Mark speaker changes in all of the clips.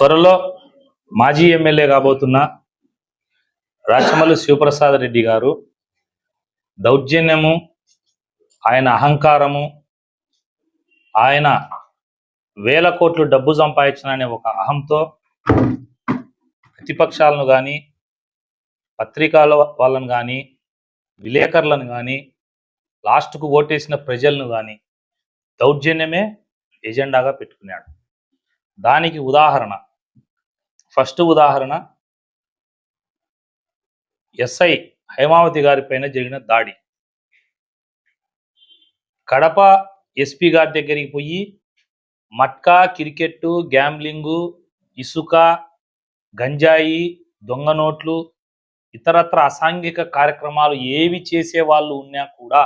Speaker 1: త్వరలో మాజీ ఎమ్మెల్యే కాబోతున్న రాచమల్లి శివప్రసాద్ రెడ్డి గారు దౌర్జన్యము ఆయన అహంకారము ఆయన వేల కోట్లు డబ్బు సంపాదించిన ఒక అహంతో ప్రతిపక్షాలను కానీ పత్రికల వాళ్ళను కానీ విలేకరులను కానీ లాస్ట్కు ఓటేసిన ప్రజలను కానీ దౌర్జన్యమే ఎజెండాగా పెట్టుకున్నాడు. దానికి ఉదాహరణ ఫస్ట్ ఉదాహరణ ఎస్ఐ హైమావతి గారి పైన జరిగిన దాడి. కడప ఎస్పీ గారి దగ్గరికి పోయి మట్కా క్రికెట్ గ్యాంబ్లింగు ఇసుక గంజాయి దొంగ నోట్లు ఇతరత్ర అసాంఘిక కార్యక్రమాలు ఏవి చేసే వాళ్ళు ఉన్నా కూడా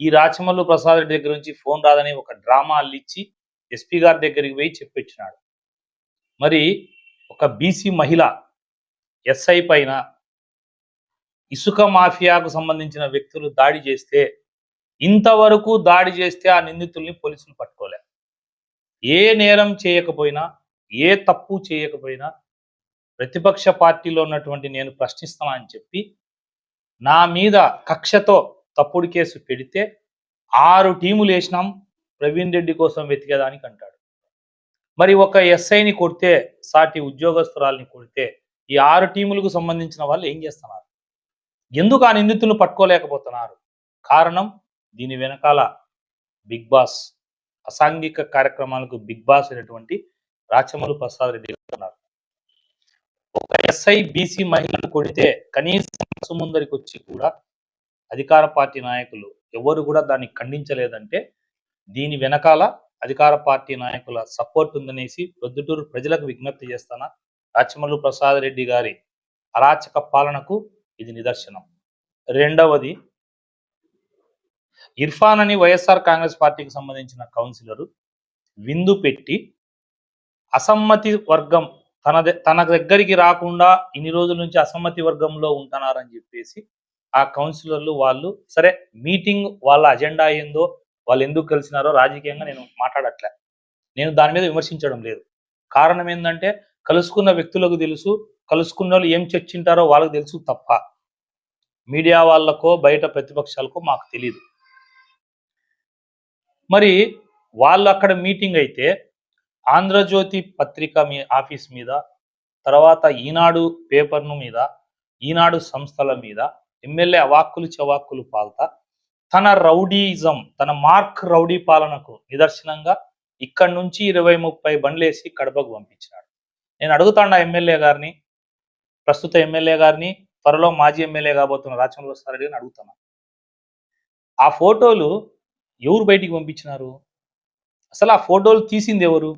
Speaker 1: ఈ రాచమల్లు ప్రసాద్ రెడ్డి దగ్గర నుంచి ఫోన్ రాదని ఒక డ్రామా అల్లిచ్చి ఎస్పీ గారి దగ్గరికి పోయి చెప్పించినాడు మరి ఒక బీసీ మహిళ ఎస్ఐ పైన ఇసుక మాఫియాకు సంబంధించిన వ్యక్తులు దాడి చేస్తే ఇంతవరకు దాడి చేస్తే ఆ నిందితుల్ని పోలీసులు పట్టుకోలే. ఏ నేరం చేయకపోయినా ఏ తప్పు చేయకపోయినా ప్రతిపక్ష పార్టీలో ఉన్నటువంటి నేను ప్రశ్నిస్తానని అని చెప్పి నా మీద కక్షతో తప్పుడు కేసు పెడితే ఆరు టీములు వేసినాం ప్రవీణ్ రెడ్డి కోసం వెతికేదానికి అంటాడు. మరి ఒక ఎస్ఐని కొడితే సాటి ఉద్యోగస్తురాల్ని కొడితే ఈ ఆరు టీములకు సంబంధించిన వాళ్ళు ఏం చేస్తున్నారు? ఎందుకు ఆ నిందితులు పట్టుకోలేకపోతున్నారు? కారణం దీని వెనకాల బిగ్ బాస్ అసాంఘిక కార్యక్రమాలకు బిగ్ బాస్ అయినటువంటి రాచమలు ప్రసాద్ రెడ్డి ఉన్నారు. ఒక ఎస్ఐ బీసీ మహిళను కొడితే కనీసం ముందరికి వచ్చి కూడా అధికార పార్టీ నాయకులు ఎవరు కూడా దాన్ని ఖండించలేదంటే దీని వెనకాల అధికార పార్టీ నాయకుల సపోర్ట్ ఉందనేసి ప్రొద్దుటూరు ప్రజలకు విజ్ఞప్తి చేస్తానా రాచమల్లు ప్రసాద్ రెడ్డి గారి అరాచక పాలనకు ఇది నిదర్శనం. రెండవది ఇర్ఫాన్ అని వైఎస్ఆర్ కాంగ్రెస్ పార్టీకి సంబంధించిన కౌన్సిలరు విందు పెట్టి అసమ్మతి వర్గం తన తన దగ్గరికి రాకుండా ఇన్ని రోజుల నుంచి అసమ్మతి వర్గంలో ఉంటున్నారని చెప్పేసి ఆ కౌన్సిలర్లు వాళ్ళు సరే మీటింగ్ వాళ్ళ అజెండా ఏందో వాళ్ళు ఎందుకు కలిసినారో రాజకీయంగా నేను మాట్లాడట్లే. నేను దాని మీద విమర్శించడం లేదు. కారణం ఏంటంటే కలుసుకున్న వ్యక్తులకు తెలుసు కలుసుకున్న వాళ్ళు ఏం చర్చింటారో వాళ్ళకి తెలుసు తప్ప. మీడియా వాళ్ళకో బయట ప్రతిపక్షాలకో మాకు తెలియదు మరి వాళ్ళు అక్కడ మీటింగ్ అయితే ఆంధ్రజ్యోతి పత్రిక మీ ఆఫీస్ మీద తర్వాత ఈనాడు పేపర్ను మీద ఈనాడు సంస్థల మీద ఎమ్మెల్యే అవాక్కులు చవాక్కులు పాల్తా తన రౌడీజం తన మార్క్ రౌడీ పాలనకు నిదర్శనంగా ఇక్కడి నుంచి ఇరవై ముప్పై బండ్లేసి కడపకు పంపించినాడు. నేను అడుగుతాండా ఎమ్మెల్యే గారిని ప్రస్తుత ఎమ్మెల్యే గారిని త్వరలో మాజీ ఎమ్మెల్యే కాబోతున్న రాచమల్లు వస్తారెడ్డి అని అడుగుతున్నాను ఆ ఫోటోలు ఎవరు బయటికి పంపించినారు? అసలు ఆ ఫోటోలు తీసింది ఎవరు?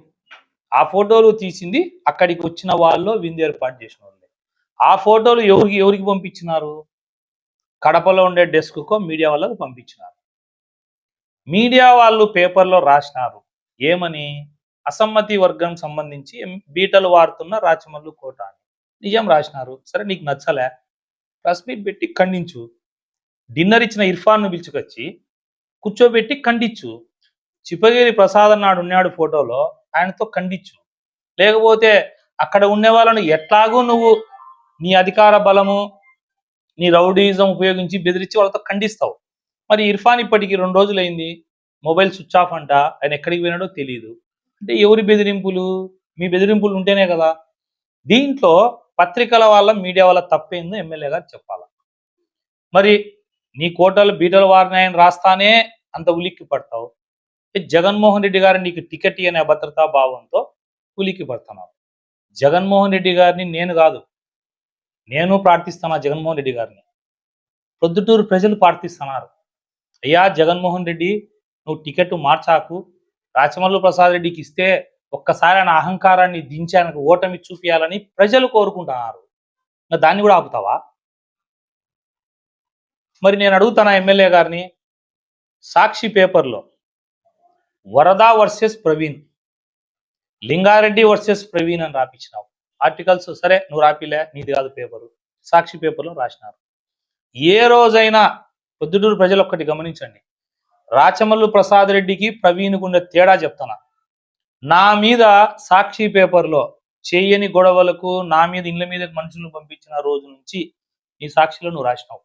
Speaker 1: ఆ ఫోటోలు తీసింది అక్కడికి వచ్చిన వాళ్ళు విందు ఏర్పాటు చేసిన వాళ్ళే. ఆ ఫోటోలు ఎవరికి ఎవరికి పంపించినారు? కడపలో ఉండే డెస్క్కో మీడియా వాళ్ళకు పంపించినారు. మీడియా వాళ్ళు పేపర్లో రాసినారు. ఏమని? అసమ్మతి వర్గం సంబంధించి బీటలు వాడుతున్న రాచమల్లు కోట అని. నిజం రాసినారు. సరే నీకు నచ్చలే. ప్రెస్ మీట్ పెట్టి ఖండించు. డిన్నర్ ఇచ్చిన ఇర్ఫాన్ను పిలుచుకొచ్చి కూర్చోబెట్టి ఖండించు. చిపగిరి ప్రసాద్ అన్నాడు ఉన్నాడు ఫోటోలో ఆయనతో ఖండించు. లేకపోతే అక్కడ ఉండే వాళ్ళను ఎట్లాగూ నువ్వు నీ అధికార బలము నీ రౌడీజం ఉపయోగించి బెదిరించి వాళ్ళతో ఖండిస్తావు. మరి ఇర్ఫాన్ ఇప్పటికి రెండు రోజులైంది మొబైల్ స్విచ్ ఆఫ్ అంట ఆయన ఎక్కడికి పోయినాడో తెలియదు అంటే ఎవరి బెదిరింపులు? మీ బెదిరింపులు ఉంటేనే కదా. దీంట్లో పత్రికల వాళ్ళ మీడియా వాళ్ళ తప్పేందో ఎమ్మెల్యే గారు చెప్పాల? మరి నీ కోటలు బీటలు వారినాయని రాస్తానే అంత ఉలిక్కి పడతావు. జగన్మోహన్ రెడ్డి గారు నీకు టికెట్ అనే అభద్రతా భావంతో ఉలిక్కి పడుతున్నావు. జగన్మోహన్ రెడ్డి గారిని నేను కాదు నేను ప్రార్థిస్తున్నా జగన్మోహన్ రెడ్డి గారిని? ప్రొద్దుటూరు ప్రజలు ప్రార్థిస్తున్నారు. అయ్యా జగన్మోహన్ రెడ్డి నువ్వు టికెట్ మార్చాకు. రాచమల్లు ప్రసాద్ రెడ్డికి ఇస్తే ఒక్కసారి ఆయన అహంకారాన్ని దించి ఆయనకు ఓటమి చూపించాలని ప్రజలు కోరుకుంటున్నారు. ఇంకా దాన్ని కూడా ఆపుతావా? మరి నేను అడుగుతాను ఎమ్మెల్యే గారిని? సాక్షి పేపర్లో వరద వర్సెస్ ప్రవీణ్ లింగారెడ్డి వర్సెస్ ప్రవీణ్ అని రాపించినావు. ఆర్టికల్స్ సరే నువ్వు రాపిలే నీది కాదు పేపరు. సాక్షి పేపర్లో రాసినారు. ఏ రోజైనా పొద్దుటూరు ప్రజలు ఒక్కటి గమనించండి. రాచమల్లు ప్రసాద్ రెడ్డికి ప్రవీణ్కు ఉండే తేడా చెప్తున్నా. నా మీద సాక్షి పేపర్లో చేయని గొడవలకు నా మీద ఇండ్ల మీద మనుషులను పంపించిన రోజు నుంచి నీ సాక్షిలో నువ్వు రాసినావు.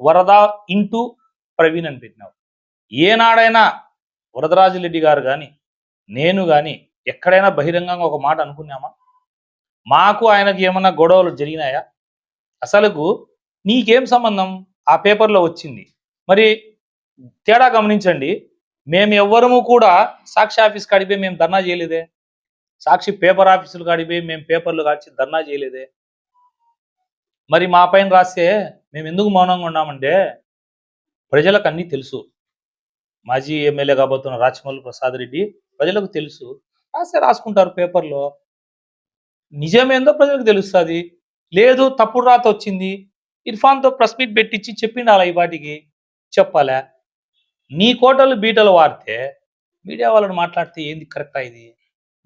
Speaker 1: వరద ఇంటూ ప్రవీణ్ అని పెట్టినావు. ఏనాడైనా వరదరాజు రెడ్డి గారు కానీ నేను కానీ ఎక్కడైనా బహిరంగంగా ఒక మాట అనుకున్నామా? మాకు ఆయనకి ఏమన్నా గొడవలు జరిగినాయా? అసలుకు నీకేం సంబంధం? ఆ పేపర్లో వచ్చింది. మరి తేడా గమనించండి. మేము ఎవ్వరము కూడా సాక్షి ఆఫీస్ కాడిపోయి మేము ధర్నా చేయలేదే. సాక్షి పేపర్ ఆఫీసులు కాడిపోయి మేము పేపర్లు కాచి ధర్నా చేయలేదే. మరి మా పైన రాస్తే మేము ఎందుకు మౌనంగా ఉన్నామంటే ప్రజలకు అన్నీ తెలుసు. మాజీ ఎమ్మెల్యే కాబోతున్న రాచమల్లు ప్రసాద్ రెడ్డి ప్రజలకు తెలుసు. రాస్తే రాసుకుంటారు పేపర్లో. నిజమేందో ప్రజలకు తెలుస్తుంది. లేదు తప్పుడు రాత వచ్చింది. ఇర్ఫాన్తో ప్రెస్ మీట్ పెట్టించి చెప్పిండాలా ఈ వాటికి? చెప్పాలా? నీ కోటలు బీటలు వాడితే మీడియా వాళ్ళని మాట్లాడితే ఏంది కరెక్టా ఇది?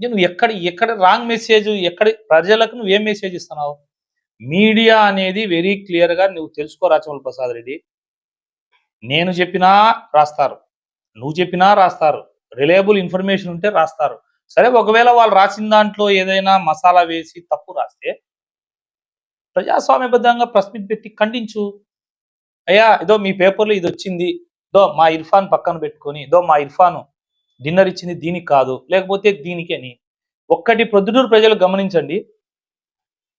Speaker 1: నువ్వు ఎక్కడ ఎక్కడ రాంగ్ మెసేజ్ ఎక్కడ ప్రజలకు నువ్వు ఏం మెసేజ్ ఇస్తున్నావు? మీడియా అనేది వెరీ క్లియర్గా నువ్వు తెలుసుకో రాచమల్ ప్రసాద్ రెడ్డి. నేను చెప్పినా రాస్తారు. నువ్వు చెప్పినా రాస్తారు. రిలయబుల్ ఇన్ఫర్మేషన్ ఉంటే రాస్తారు. సరే ఒకవేళ వాళ్ళు రాసిన దాంట్లో ఏదైనా మసాలా వేసి తప్పు రాస్తే ప్రజాస్వామ్యబద్ధంగా ప్రెస్ మీట్ పెట్టి ఖండించు. అయ్యా ఇదో మీ పేపర్లో ఇది వచ్చింది. ఇదో మా ఇర్ఫాన్ పక్కన పెట్టుకొని ఇదో మా ఇర్ఫాన్ డిన్నర్ ఇచ్చింది దీనికి కాదు లేకపోతే దీనికని. అని ఒక్కటి ప్రొద్దుటూరు ప్రజలు గమనించండి.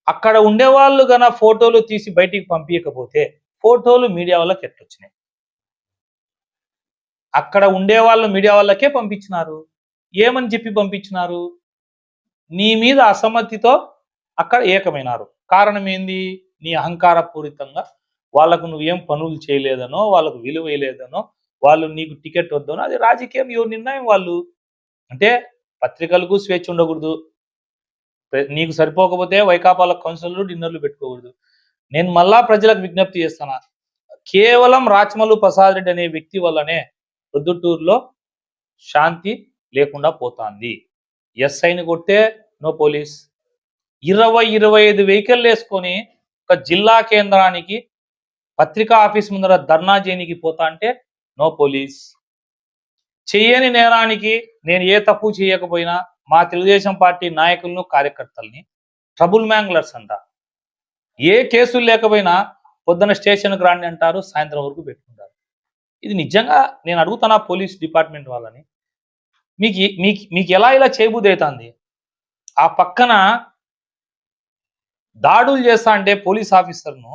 Speaker 1: అక్కడ ఉండేవాళ్ళు గన ఫోటోలు తీసి బయటికి పంపించకపోతే ఫోటోలు మీడియా వాళ్ళకి ఎట్టొచ్చినాయి? అక్కడ ఉండేవాళ్ళు మీడియా వాళ్ళకే పంపించినారు. ఏమని చెప్పి పంపించినారు? నీ మీద అసమ్మతితో అక్కడ ఏకమైనారు. కారణం ఏంది? నీ అహంకార పూరితంగా వాళ్ళకు నువ్వేం పనులు చేయలేదనో వాళ్ళకు విలువ వేయలేదనో వాళ్ళు నీకు టికెట్ వద్దనో అది రాజకీయం ఎవరు నిర్ణయం వాళ్ళు? అంటే పత్రికలకు స్వేచ్ఛ ఉండకూడదు. నీకు సరిపోకపోతే వైకాపాల కౌన్సిలర్లు డిన్నర్లు పెట్టుకోకూడదు. నేను మళ్ళా ప్రజలకు విజ్ఞప్తి చేస్తున్నా కేవలం రాచమల్లు ప్రసాద్ రెడ్డి అనే వ్యక్తి వల్లనే ప్రొద్దుటూరులో శాంతి లేకుండా పోతాంది. ఎస్ఐని కొట్టే నో పోలీస్. ఇరవై ఇరవై ఐదు వెహికల్ వేసుకొని ఒక జిల్లా కేంద్రానికి పత్రికా ఆఫీస్ ముందర ధర్నా చేయనికి పోతా అంటే నో పోలీస్. చేయని నేరానికి నేను ఏ తప్పు చేయకపోయినా మా తెలుగుదేశం పార్టీ నాయకులను కార్యకర్తల్ని ట్రబుల్ మ్యాంగ్లర్స్ అంట. ఏ కేసులు లేకపోయినా పొద్దున స్టేషన్కి రాండి అంటారు సాయంత్రం వరకు పెట్టుకుంటారు. ఇది నిజంగా నేను అడుగుతున్నా పోలీస్ డిపార్ట్మెంట్ వాళ్ళని? మీకు మీకు మీకు ఎలా ఇలా చేయబుద్ధి ఆ పక్కన దాడులు చేస్తా అంటే పోలీస్ ఆఫీసర్ను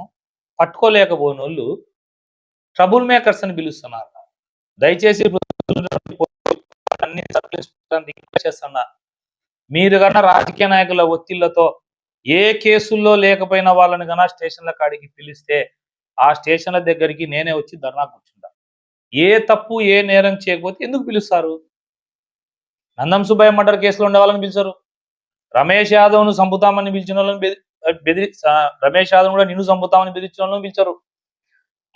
Speaker 1: పట్టుకోలేకపోయిన వాళ్ళు ట్రబుల్ మేకర్స్ అని పిలుస్తున్నారు. దయచేసి అన్ని చేస్తున్నా మీరు కన్నా రాజకీయ నాయకుల ఒత్తిళ్ళతో ఏ కేసుల్లో లేకపోయినా వాళ్ళని కన్నా స్టేషన్ల కాడికి పిలిస్తే ఆ స్టేషన్ల దగ్గరికి నేనే వచ్చి ధర్నా కూర్చుంటా. ఏ తప్పు ఏ నేరం చేయకపోతే ఎందుకు పిలుస్తారు? నందం సుబ్బయ్య మర్డర్ కేసులో ఉండే వాళ్ళని పిలిచారు. రమేష్ యాదవ్ను చంపుతామని పిలిచిన వాళ్ళని బెది- బెదిరి రమేష్ యాదవ్ కూడా నిన్ను చంపుతామని బెదిరించిన వాళ్ళని పిలిచారు.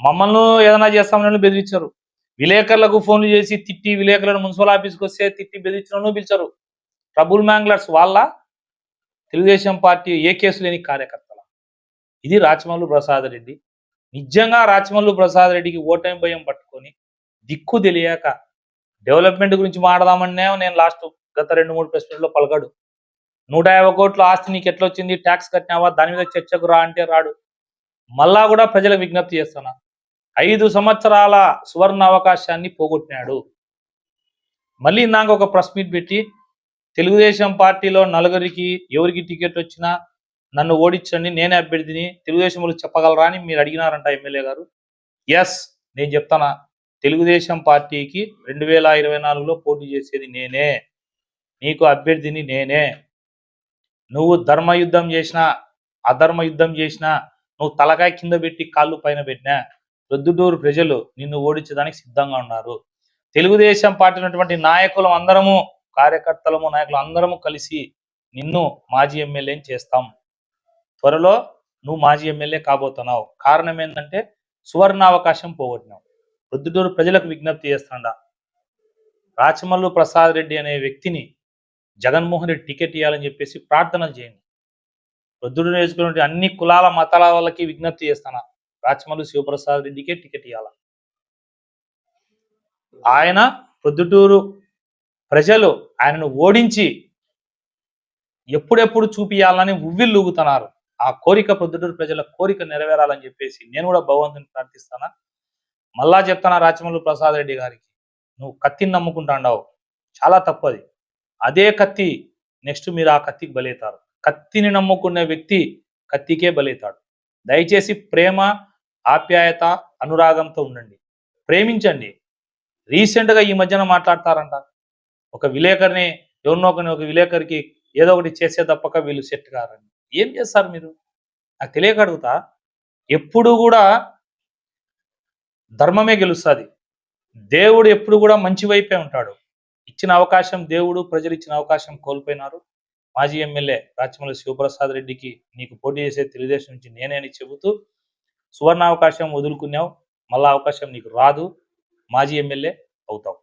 Speaker 1: మమ్మల్ని ఏదైనా చేస్తామని బెదిరించారు. విలేకరులకు ఫోన్లు చేసి తిట్టి విలేకరులను మున్సిపల్ ఆఫీస్కి వస్తే తిట్టి బెదిరించిన పిలిచారు. ట్రబుల్ మ్యాంగ్లర్స్ వాళ్ళ తెలుగుదేశం పార్టీ ఏ కేసు లేని కార్యకర్తల. ఇది రాచమల్లు ప్రసాద్ రెడ్డి. నిజంగా రాచమల్లు ప్రసాద్ రెడ్డికి ఓటమి భయం పట్టుకొని దిక్కు తెలియక డెవలప్మెంట్ గురించి మాట్లాడదామనే నేను లాస్ట్ గత రెండు మూడు ప్రెస్ మీట్లో పలకడు. నూట యాభై కోట్ల ఆస్తి నీకు ఎట్లా వచ్చింది? ట్యాక్స్ కట్టినావా? దాని మీద చర్చకు రా అంటే రాడు. మళ్ళా కూడా ప్రజలకు విజ్ఞప్తి చేస్తున్నా ఐదు సంవత్సరాల సువర్ణ అవకాశాన్ని పోగొట్టినాడు. మళ్ళీ ఇందాక ఒక ప్రెస్ మీట్ పెట్టి తెలుగుదేశం పార్టీలో నలుగురికి ఎవరికి టికెట్ వచ్చినా నన్ను ఓడించండి నేనే అభ్యర్థిని తెలుగుదేశం వాళ్ళు చెప్పగలరా అని మీరు అడిగినారంట ఎమ్మెల్యే గారు. ఎస్ నేను చెప్తానా? తెలుగుదేశం పార్టీకి రెండు వేల ఇరవై నాలుగులో పోటీ చేసేది నేనే. నీకు అభ్యర్థిని నేనే. నువ్వు ధర్మ యుద్ధం చేసినా అధర్మ యుద్ధం చేసినా నువ్వు తలకాయ కింద పెట్టి కాళ్ళు పైన పెట్టినా రొద్దుటూరు ప్రజలు నిన్ను ఓడించడానికి సిద్ధంగా ఉన్నారు. తెలుగుదేశం పార్టీ ఉన్నటువంటి నాయకులం అందరము కార్యకర్తలము నాయకులు అందరము కలిసి నిన్ను మాజీ ఎమ్మెల్యేని చేస్తాం. త్వరలో నువ్వు మాజీ ఎమ్మెల్యే కాబోతున్నావు. కారణం ఏంటంటే సువర్ణ అవకాశం పోగొట్టినావు. ప్రొద్దుటూరు ప్రజలకు విజ్ఞప్తి చేస్తాడా. రాచమల్లు ప్రసాద్ రెడ్డి అనే వ్యక్తిని జగన్మోహన్ రెడ్డి టికెట్ ఇవ్వాలని చెప్పేసి ప్రార్థనలు చేయండి. ప్రొద్దుడు నేర్చుకునే అన్ని కులాల మతాల వాళ్ళకి విజ్ఞప్తి చేస్తాను? రాచమల్లు శివప్రసాద్ రెడ్డికే టికెట్ ఇవ్వాల ఆయన ప్రొద్దుటూరు ప్రజలు ఆయనను ఓడించి ఎప్పుడెప్పుడు చూపియాలని ఉవ్విల్లుగుతున్నారు. ఆ కోరిక ప్రొద్దుటూరు ప్రజల కోరిక నెరవేరాలని చెప్పేసి నేను కూడా భగవంతుని ప్రార్థిస్తానా? మళ్ళా చెప్తున్నా రాచమల్లు ప్రసాద్ రెడ్డి గారికి నువ్వు కత్తిని నమ్ముకుంటాండావు. చాలా తప్పది. అదే కత్తి నెక్స్ట్ మీరు ఆ కత్తికి బలైతారు కత్తిని నమ్ముకునే వ్యక్తి కత్తికే బలైతాడు దయచేసి ప్రేమ ఆప్యాయత అనురాగంతో ఉండండి. ప్రేమించండి. రీసెంట్గా ఈ మధ్యన మాట్లాడతారంట. ఒక విలేకరిని ఎవరినో ఒక విలేకరికి ఏదో ఒకటి చేసే తప్పక వీళ్ళు సెట్ కారని. ఏం చేస్తారు మీరు? నాకు తెలియక అడుగుతా. ఎప్పుడు కూడా ధర్మమే గెలుస్తుంది. దేవుడు ఎప్పుడు కూడా మంచి వైపే ఉంటాడు. ఇచ్చిన అవకాశం దేవుడు ప్రజలు ఇచ్చిన అవకాశం కోల్పోయినారు. మాజీ ఎమ్మెల్యే రాచమల్లి శివప్రసాద్ రెడ్డికి నీకు పోటీ చేసే తెలుగుదేశం నుంచి నేనే అని చెబుతూ సువర్ణ అవకాశం వదులుకున్నావు మళ్ళా అవకాశం నీకు రాదు. మాజీ ఎమ్మెల్యే అవుతావు.